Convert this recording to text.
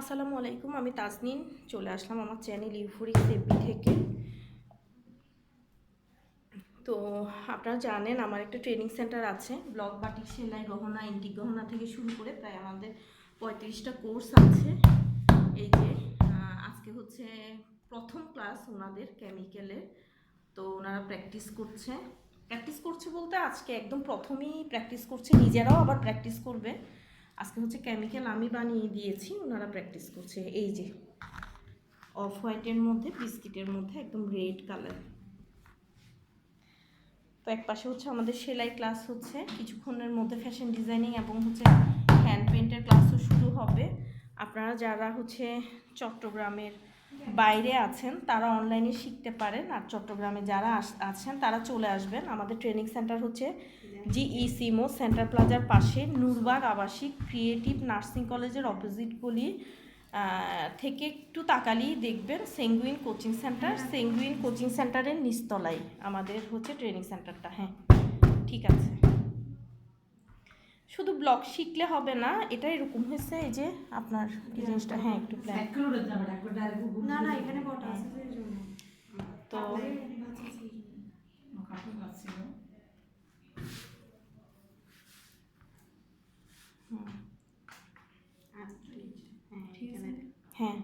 আসসালামু আলাইকুম, আমি তাজনিন চলে আসলাম আমার চ্যানেল ইউফোরিক সেবি থেকে। তো আপনারা জানেন, আমার একটা ট্রেনিং সেন্টার আছে। ব্লক বাটিক সেলাই গহনা ইন্টিক গহনা থেকে শুরু করে প্রায় আমাদের পঁয়ত্রিশটা কোর্স আছে। এই যে আজকে হচ্ছে প্রথম ক্লাস ওনাদের কেমিক্যালের তো ওনারা প্র্যাকটিস করছে। প্র্যাকটিস করছে বলতে আজকে একদম প্রথমেই প্র্যাকটিস করছে। নিজেরাও আবার প্র্যাকটিস করবে। আজকে হচ্ছে কেমিক্যাল আমি বানিয়ে দিয়েছি, ওনারা প্র্যাকটিস করছে। এই যে অফ হোয়াইটের মধ্যে বিস্কিটের মধ্যে একদম রেড কালার তো এক পাশে হচ্ছে আমাদের সেলাই ক্লাস হচ্ছে, কিছুক্ষণের মধ্যে ফ্যাশন ডিজাইনিং এবং হচ্ছে হ্যান্ড পেন্টের ক্লাসও শুরু হবে। আপনারা যারা হচ্ছে চট্টগ্রামের বাইরে আছেন, তারা অনলাইনে শিখতে পারেন। আর চট্টগ্রামে যারা আছেন, তারা চলে আসবেন। আমাদের ট্রেনিং সেন্টার হচ্ছে জিই সিমো সেন্টার প্লাজার পাশে নূরবাগ আবাসিক ক্রিয়েটিভ নার্সিং কলেজের অপোজিট গলি। থেকে একটু তাকালেই দেখবেন sanguine coaching centre sanguine coaching সেন্টারের নিচতলায় আমাদের হচ্ছে ট্রেনিং সেন্টারটা হ্যাঁ ঠিক আছে। শুধু ব্লগ শিখলে হবে না এটা এরকম হয়েছে এই যে আপনার এই জিনিসটা। হ্যাঁ একটু প্ল্যান না না এখানে তো হ্যাঁ।, আচ্ছা, হ্যাঁ, হ্যাঁ।